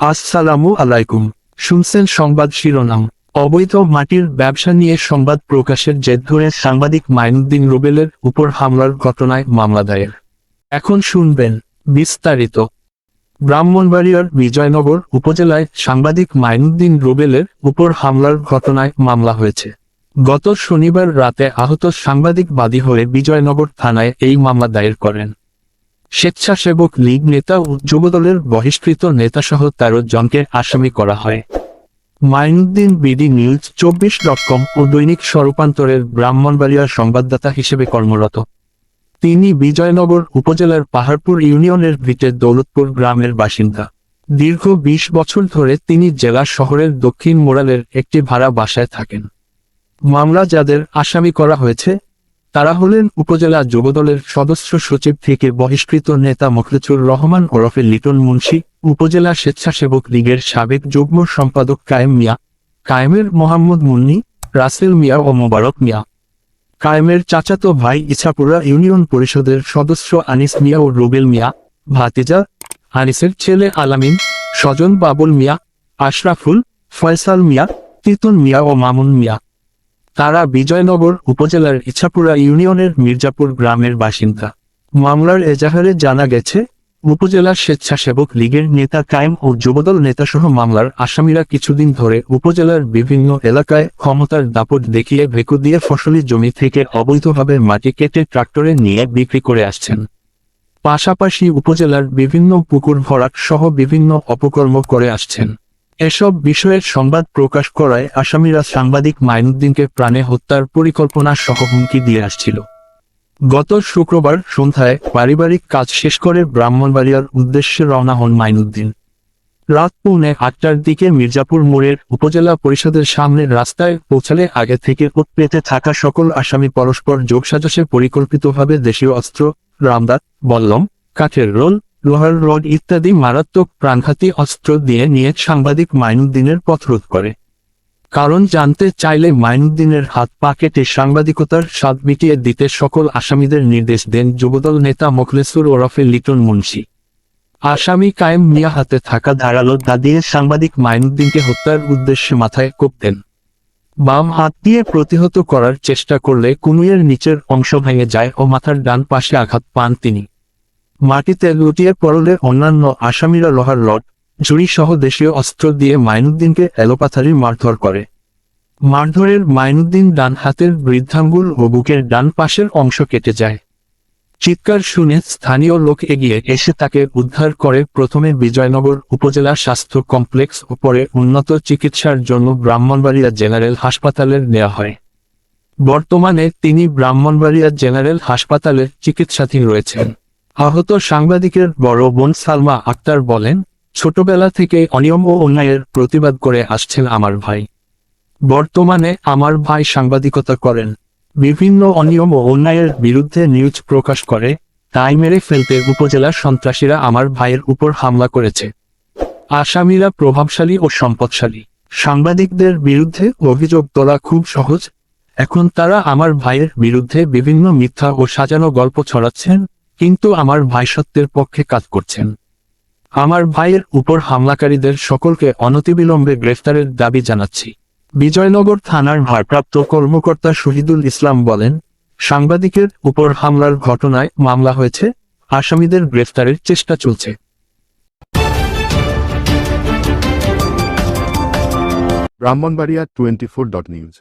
আসসালামু আলাইকুম। শুনছেন সংবাদ শিরোনাম। অবৈধ মাটির ব্যবসা নিয়ে সংবাদ প্রকাশের জেদ ধরে সাংবাদিক মাইনুদ্দিন রুবেলের উপর হামলার ঘটনায় মামলা দায়ের। এখন শুনবেন বিস্তারিত। ব্রাহ্মণবাড়িয়ার বিজয়নগর উপজেলায় সাংবাদিক মাইনুদ্দিন রুবেলের উপর হামলার ঘটনায় মামলা হয়েছে। গত শনিবার রাতে আহত সাংবাদিক বাদী হয়ে বিজয়নগর থানায় এই মামলা দায়ের করেন। স্বেচ্ছাসেবক লীগ নেতা ও যুবদলের বহিষ্কৃত নেতাসহ তেরো জনকে আসামি করা হয়। মাইনুদ্দিন বিডি নিউজ চব্বিশ ডট কম ও দৈনিক স্বরূপান্তরের ব্রাহ্মণবাড়িয়ার সংবাদদাতা হিসেবে কর্মরত। তিনি বিজয়নগর উপজেলার পাহাড়পুর ইউনিয়নের ভিটে দৌলতপুর গ্রামের বাসিন্দা। দীর্ঘ বিশ বছর ধরে তিনি জেলা শহরের দক্ষিণ মোড়ালের একটি ভাড়া বাসায় থাকেন। মামলা যাদের আসামি করা হয়েছে তারা হলেন উপজেলা যুবদলের সদস্য সচিব থেকে বহিষ্কৃত নেতা মখলেচুর রহমান ওরফে লিটন মুন্সি, উপজেলা স্বেচ্ছাসেবক লীগের সাবেক যুগ্ম সম্পাদক কায়েম মিয়া, কায়েমের মোহাম্মদ মুন্নি, রাসেল মিয়া ও মোবারক মিয়া। কায়েমের চাচাতো ভাই ইছাপুরা ইউনিয়ন পরিষদের সদস্য আনিস মিয়া ও রুবেল মিয়া, ভাতিজা আনিসের ছেলে আলামিন, স্বজন বাবুল মিয়া, আশরাফুল, ফয়সাল মিয়া, তিতুন মিয়া ও মামুন মিয়া। তারা বিজয়নগর উপজেলার ইছাপুরা ইউনিয়নের মির্জাপুর গ্রামের বাসিন্দা। মামলার এজাহারে জানা গেছে, উপজেলা স্বেচ্ছাসেবক লীগের নেতা কায়েম ও যুবদল নেতাসহ মামলার আসামিরা কিছুদিন ধরে উপজেলার বিভিন্ন এলাকায় ক্ষমতার দাপট দেখিয়ে ভেকু দিয়ে ফসলি জমি থেকে অবৈধভাবে মাটি কেটে ট্রাক্টরে নিয়ে বিক্রি করে আসছেন। পাশাপাশি উপজেলার বিভিন্ন পুকুর ভরাট সহ বিভিন্ন অপকর্ম করে আসছেন। এসব বিষয়ের সংবাদ প্রকাশ করায় আসামিরা সাংবাদিক মাইনুদ্দিনকে প্রাণে হত্যার পরিকল্পনা সহ হুমকি দিয়ে আসছিল। গত শুক্রবার সন্ধ্যায় পারিবারিক কাজ শেষ করে ব্রাহ্মণবাড়িয়ার উদ্দেশ্যে রওনা হন মাইনুদ্দিন। রাত পৌনে আটটার দিকে মির্জাপুর মোড়ের উপজেলা পরিষদের সামনে রাস্তায় পৌঁছালে আগে থেকে ওত পেতে থাকা সকল আসামি পরস্পর যোগসাজশে পরিকল্পিতভাবে দেশীয় অস্ত্র, রামদাত, বল্লম, কাঠের রোল লোহার রড ইত্যাদি মারাত্মক প্রাণঘাতী অস্ত্র দিয়ে নিয়ে সাংবাদিক মাইনুদ্দিনের পথরোধ করে। কারণ জানতে চাইলে মাইনুদ্দিনের হাত পা কেটে সাংবাদিকতার স্বাদ মিটিয়ে দিতে সকল আসামিদের নির্দেশ দেন যুবদল নেতা মোখলেসুর ওরফে লিটন মুন্সি। আসামি কায়েম মিয়া হাতে থাকা ধারালো দা দিয়ে সাংবাদিক মাইনুদ্দিনকে হত্যার উদ্দেশ্যে মাথায় কোপ দেন। বাম হাত দিয়ে প্রতিহত করার চেষ্টা করলে কুনুয়ের নিচের অংশ ভেঙে যায় ও মাথার ডান পাশে আঘাত পান তিনি। মাটিতে লুটিয়ে পড়লে অন্যান্য আসামিরা লোহার রড ঝুড়ি সহ দেশীয় অস্ত্র দিয়ে মাইনুদ্দিনকে এলোপাথারি মারধর করে। মারধরের মাইনুদ্দিন ডান হাতের বৃদ্ধাঙ্গুল ও বুকের ডান পাশের অংশ কেটে যায়। চিৎকার শুনে স্থানীয় লোক এগিয়ে এসে তাকে উদ্ধার করে প্রথমে বিজয়নগর উপজেলা স্বাস্থ্য কমপ্লেক্স ও পরে উন্নত চিকিৎসার জন্য ব্রাহ্মণবাড়িয়া জেনারেল হাসপাতালের নেওয়া হয়। বর্তমানে তিনি ব্রাহ্মণবাড়িয়া জেনারেল হাসপাতালের চিকিৎসাধীন রয়েছেন। আহত সাংবাদিকের বড় বোন সালমা আক্তার বলেন, ছোটবেলা থেকে অনিয়ম ও অন্যায়ের প্রতিবাদ করে আসছেন আমার ভাই। বর্তমানে আমার ভাই সাংবাদিকতা করেন। বিভিন্ন অনিয়ম ও অন্যায়ের বিরুদ্ধে নিউজ প্রকাশ করে, তাই মেরে ফেলতে উপজেলার সন্ত্রাসীরা আমার ভাইয়ের উপর হামলা করেছে। আসামিরা প্রভাবশালী ও সম্পদশালী। সাংবাদিকদের বিরুদ্ধে অভিযোগ তোলা খুব সহজ। এখন তারা আমার ভাইয়ের বিরুদ্ধে বিভিন্ন মিথ্যা ও সাজানো গল্প ছড়াচ্ছেন কিন্তু আমার ভাই সত্যের পক্ষে কাজ করছেন। আমার ভাইয়ের উপর হামলাকারীদের সকলকে অনতিবিলম্বে গ্রেফতারের দাবি জানাচ্ছি। বিজয়নগর থানার ভারপ্রাপ্ত কর্মকর্তা শহীদুল ইসলাম বলেন, সাংবাদিকের উপর হামলার ঘটনায় মামলা হয়েছে, আসামিদের গ্রেফতারের চেষ্টা চলছে। Brahmanbaria twenty four dot news.